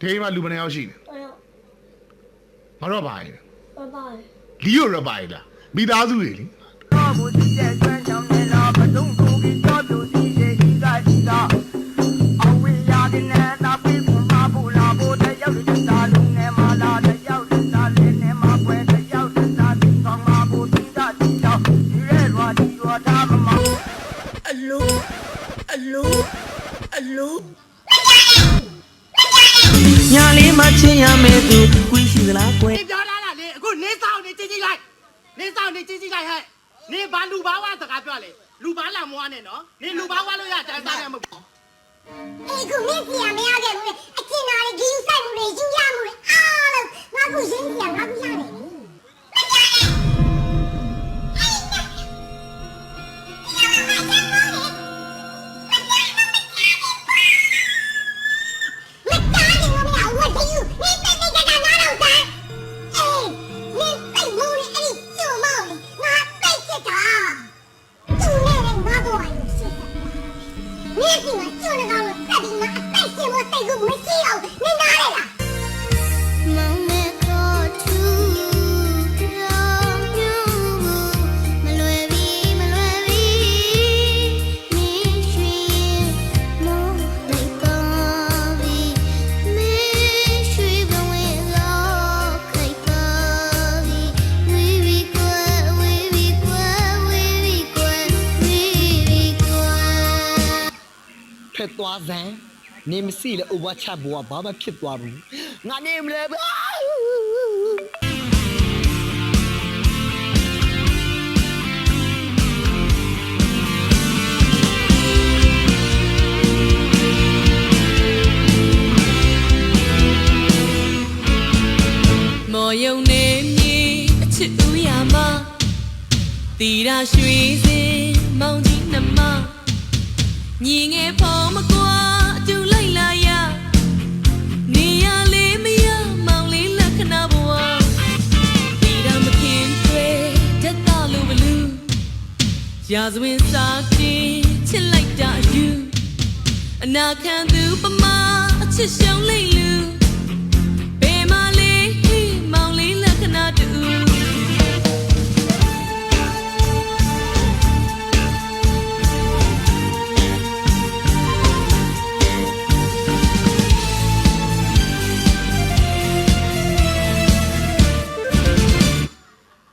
ဒီအိမ်မှာလူဘယ်နှယောက်ရှိလဲအဲ့တော့ငါတော့ပါရင်ဘာပါလဲလီယိုရပါရင်လားမိသားစုတွေလေတော့ဘူးကြည့်တဲ့ကျွမ်းကြောင့်လည်းလားမတုံ့ဘူးကြီးတော့ပြူစီရဲ့ဤကဒီလားအဝေးရတဲ့နဲ့တာပြေဖုန်မှာဘူးလားဘူးတယောက်လူတာလုံးငယ်မှာလားတယောက်လူတာလည်းနဲ့မှာပွဲတယောက်လူတာဒီကောင်မှာဘူးဒီတာဒီတော့ဒီရဲရွာဒီရွာဒါမမအလူအလူအလူ ညာလေးမချင်းရမယ်သူကိုရှိသလားကွယ် နေပြောလာတာလေအခုနေဆောင်နေကြည့်ကြည့်လိုက်နေဆောင်နေကြည့်ကြည့်လိုက်ဟဲ့နေဘာလူဘာဝစကားပြောလေလူဘာလာမွားနဲ့နော်နေလူဘာဝလို့ရတန်းစားရမဟုတ်ဘူး 哎，可没钱没有的，我进哪里给你晒木的，就压木的，啊了，我 你怎么就那个这里拿带线我带个没戏 ဖက်သွားစမ်းနေမရှိလေဥပချဘွားဘာမှဖြစ်သွားဘူးငါနေမလဲဘာမော်ယုံနေမြေအချစ်ဦးရမတီရာရွှေစင်မောင်ကြီးနှမ ညီငယ်ဖို့မကွာအတူလိုက်လာရနေရလေးမရမောင်လေးလက္ခဏာဘဝတီရာမခင်တွေတက်တာလိုဘလူးရာဇဝင်စာတင်ချစ်လိုက်တာယူအနာခံသူပမာအချစ်ရှုံးလိမ့်လူ